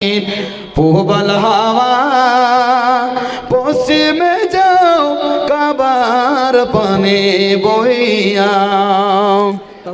पोहबल हवा पोसी में जाओ कबार पने बोया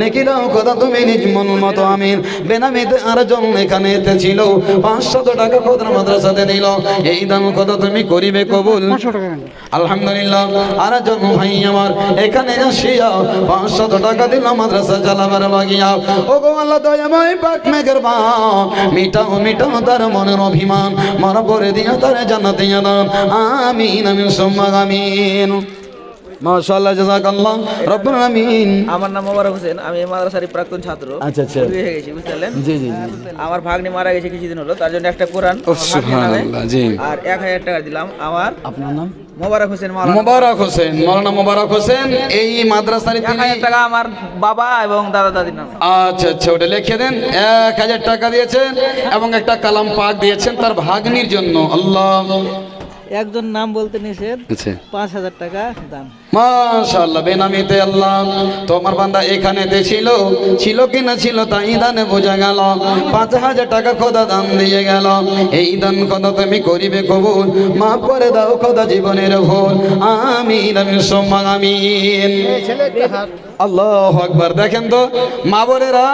নেকি দাও কথা তুমি নিজ মন মতো আমিন। বেনামিতে আর জন এখানে এতে ছিল পাঁচশত টাকা খোদরা মাদ্রাসাতে দিল। এই দাম কথা তুমি করিবে কবুল। আলহামদুলিল্লাহ আর জন ভাই আমার এখানে আসিয়া পাঁচশত টাকা দিল মাদ্রাসা চালাবার লাগিয়া। ও গো আল্লাহ দয়াময় পাক মেঘের বা মিটাও মিটাও তার মনের অভিমান। মারা পরে দিয়া তার জান্নাতে দান। আমিন আমিন সুম্মা আমিন। মাশাআল্লাহ জাযাকাল্লাহ রব্বুল আমিন আমার নাম মোবারক হোসেন আমি এই মাদ্রাসার প্রাক্তন ছাত্র। আচ্ছা, আচ্ছা। হয়ে গেছি বুঝতে জি জি আমার ভাগ্নি মারা গেছে কিছুদিন হলো তার জন্য একটা কোরআন সুবহানাল্লাহ, জি। আর এক হাজার টাকা দিলাম আমার আপনার নাম? মোবারক হোসেন মোবারক হোসেন মৌলানা মোবারক হোসেন এই মাদ্রাসার তিনি। হাজার টাকা আমার বাবা এবং দাদা দাদির নামে। আচ্ছা আচ্ছা ওটা লিখে দেন। এক হাজার টাকা দিয়েছেন এবং একটা কালাম পাক দিয়েছেন তার ভাগ্নির জন্য। আল্লাহ। একজন নাম বলতে নিষেধ আচ্ছা। পাঁচ হাজার টাকা দাম। মাশাআল্লাহ, বেনামিতে আল্লাহ। তোমার বান্দা এখানে ছিল ছিল কি না ছিল তাই দানে বোঝা গেল। পাঁচ হাজার টাকা খোদা দান দিয়ে গেল। এই দান খোদা তুমি করিবে কবুল মাফ করে দাও খোদা জীবনের ভুল। আমিন আমিন, সোম্মা, আমিন। আল্লাহ আকবার। দেখেন তো, মা বোনেরা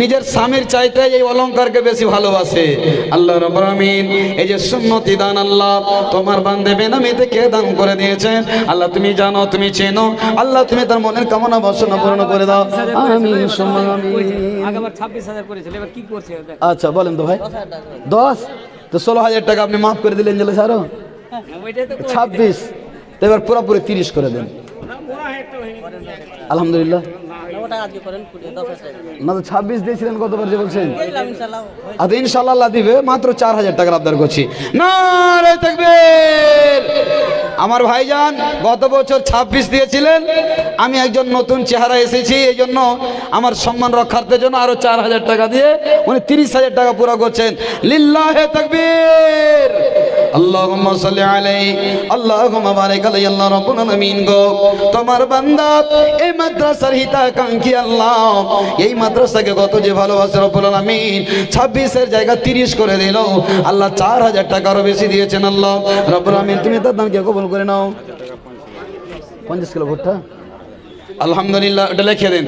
নিজের স্বামীর চাইতে এই অলংকারকে বেশি ভালোবাসে। আল্লাহ রব্বুল আমিন এই যে সুন্নতি দান আল্লাহ, তোমার বান্দে বেনামিতে কে দান করে দিয়েছেন? আল্লাহ তুমি জানো তুমি চেনো। আল্লাহ তুমি তার মনের কামনা বাসনা পূরণ করে দাও। করছে। আচ্ছা বলেন তো ভাই। দশ? তো ষোলো হাজার টাকা আপনি মাফ করে দিলেন জেলে স্যারও? ওইটাই তো ছাব্বিশ। তো এবার পুরোপুরি তিরিশ করে দেন। আলহামদুলিল্লাহ। ওটা আজকে করেন না তো ছাব্বিশ দিয়েছিলেন কতবার যে বলছেন। আচ্ছা ইনশাল্লাহ আল্লাহ দিবে মাত্র চার হাজার টাকার আবদার করছি। না রে তাকবীর! আমার ভাইজান গত বছর ছাব্বিশ দিয়েছিলেন আমি একজন নতুন চেহারা এসেছি এই জন্য আমার সম্মান রক্ষার্থের জন্য আরও চার হাজার টাকা দিয়ে উনি তিরিশ হাজার টাকা পুরো করছেন। লিল্লাহে তাকবীর! আল্লাহুম্মা সাল্লি আলাইহি আল্লাহুম্মা বারিক আলাইহি আল্লাহ রাব্বুল আলামিন গো। তোমার বান্দা এই মাদ্রাসার হিতাকাঙ্ক্ষী আল্লাহ? এই মাদ্রাসাকে কত যে ভালোবাসে রব্বুল আলামিন। 26 এর জায়গা 30 করে দিল। আল্লাহ চার হাজার টাকারও বেশি দিয়েছেন আল্লাহ। রব্বুল আলামিন, তুমি তার দানকে কবুল করে নাও। 50 কিলো ভুট্টা? আলহামদুলিল্লাহ ওটা লিখে দিন।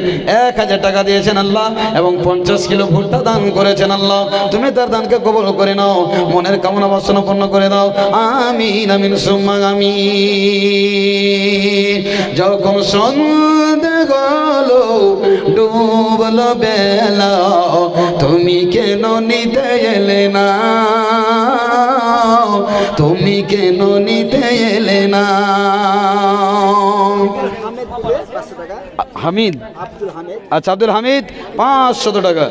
এক হাজার টাকা দিয়েছেন আল্লাহ এবং পঞ্চাশ কিলো ভুট্টা দান করেছেন আল্লাহ। তুমি তার দানকে কবল করে নাও, মনের কামনা বাসনা পূর্ণ করে দাও। আমিন আমিন, সুম্মা যখন সন্ধে গেলো, ডুবলো বেলা, তুমি কেন নিতে এলে না? তুমি কেন নিতে এলে না? হামিদ? আচ্ছা আব্দুল হামিদ পাঁচশত টাকা।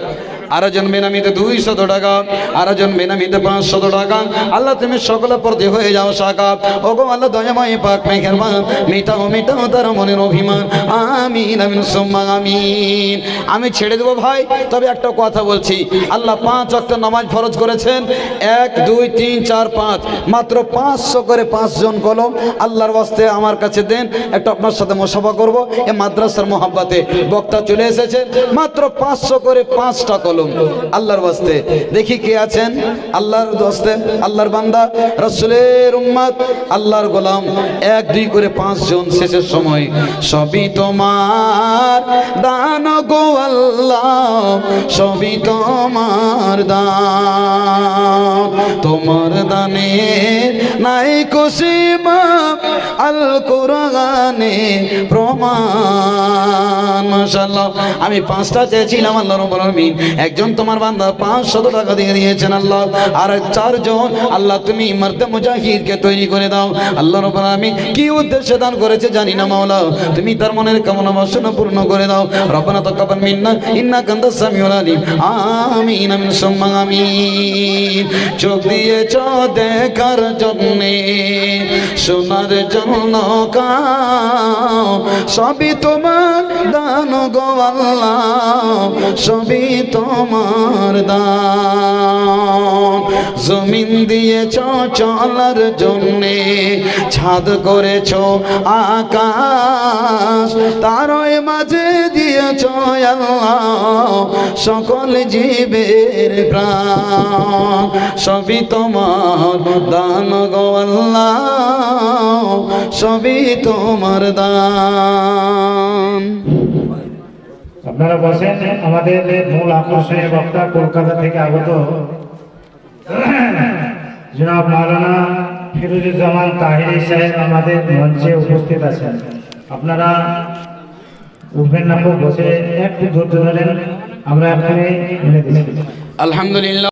আরেকজন বেনামিতে দুইশত টাকা, আর আরেকজন বেনামিতে পাঁচশত টাকা। আল্লাহ তুমি সকলে প্রতি হয়ে যাও শাখা ওগো আল্লাহ দয়াময় পাক মেঘের মা মিটাও মিটাও তার মনের অভিমান। আমিন আমিন, সোম্মা, আমিন। আমি ছেড়ে দেবো ভাই, তবে একটা কথা বলছি। আল্লাহ পাঁচ অক্ট নামাজ ফরজ করেছেন। এক, দুই, তিন, চার, পাঁচ। মাত্র পাঁচশো করে পাঁচজন কলম আল্লাহর বাস্তে আমার কাছে দেন। একটা আপনার সাথে মোসাফা করব। এ মাদ্রাসার মোহাব্বাতে বক্তা চলে এসেছে মাত্র পাঁচশো করে পাঁচটা কলম। আল্লাহর বাস্তে। দেখি কে আছেন? আল্লাহর দোস্তে, আল্লাহর বান্দা, রসুলের উম্মাদ আল্লাহর গোলাম। এক, দুই করে পাঁচজন শেষের সময়। সবই তোমার দান গো আল্লাহ, সবই তোমার দান। তোমার দানে নাই কো আল কোরআনে প্রমাণ, মাশাআল্লাহ। আমি পাঁচটা চেয়েছিলাম, আল্লাহ রাব্বুল আলামিন। একজন তোমার বান্দা 500 টাকা দিয়ে দিয়েছেন, আল্লাহ। আর চারজন, আল্লাহ, তুমি মারতে মুজাহিদকে তৈরি করে দাও। আল্লাহ রাব্বুল আলামিন কি উদ্দেশ্যে দান করেছে জানি না, মাওলা। তুমি তার মনের কামনা বাসনা পূর্ণ করে দাও। রব্বানা তাকাব্বাল মিন্না, ইন্নাকা আনতাস সামিউল আলিম। আমিন আমিন, সুম্মা আমিন। চোখ দিয়েছ দেখার জন্যে। শোনার জন্য সবই তোমার দান গো আল্লাহ, সবই তোমার দান। জমিন দিয়েছ চলার জন্যে, ছাদ করেছ আকাশ, তারই মাঝে দিয়েছ আল্লাহ, সকল জীবের প্রাণ। সবই তোমার দান গো আল্লাহ, সবই তোমার দান। আপনারা বসেন, আমাদের মূল আকর্ষণীয় বক্তা কলকাতা থেকে আগত। জনাব মাওলানা ফিরোজুজ্জামান তাহিরি সাহেব আমাদের মঞ্চে উপস্থিত আছেন। আপনারা উঠবেন না বসে একটু ধৈর্য ধরেন। আমরা এখানে আলহামদুলিল্লাহ।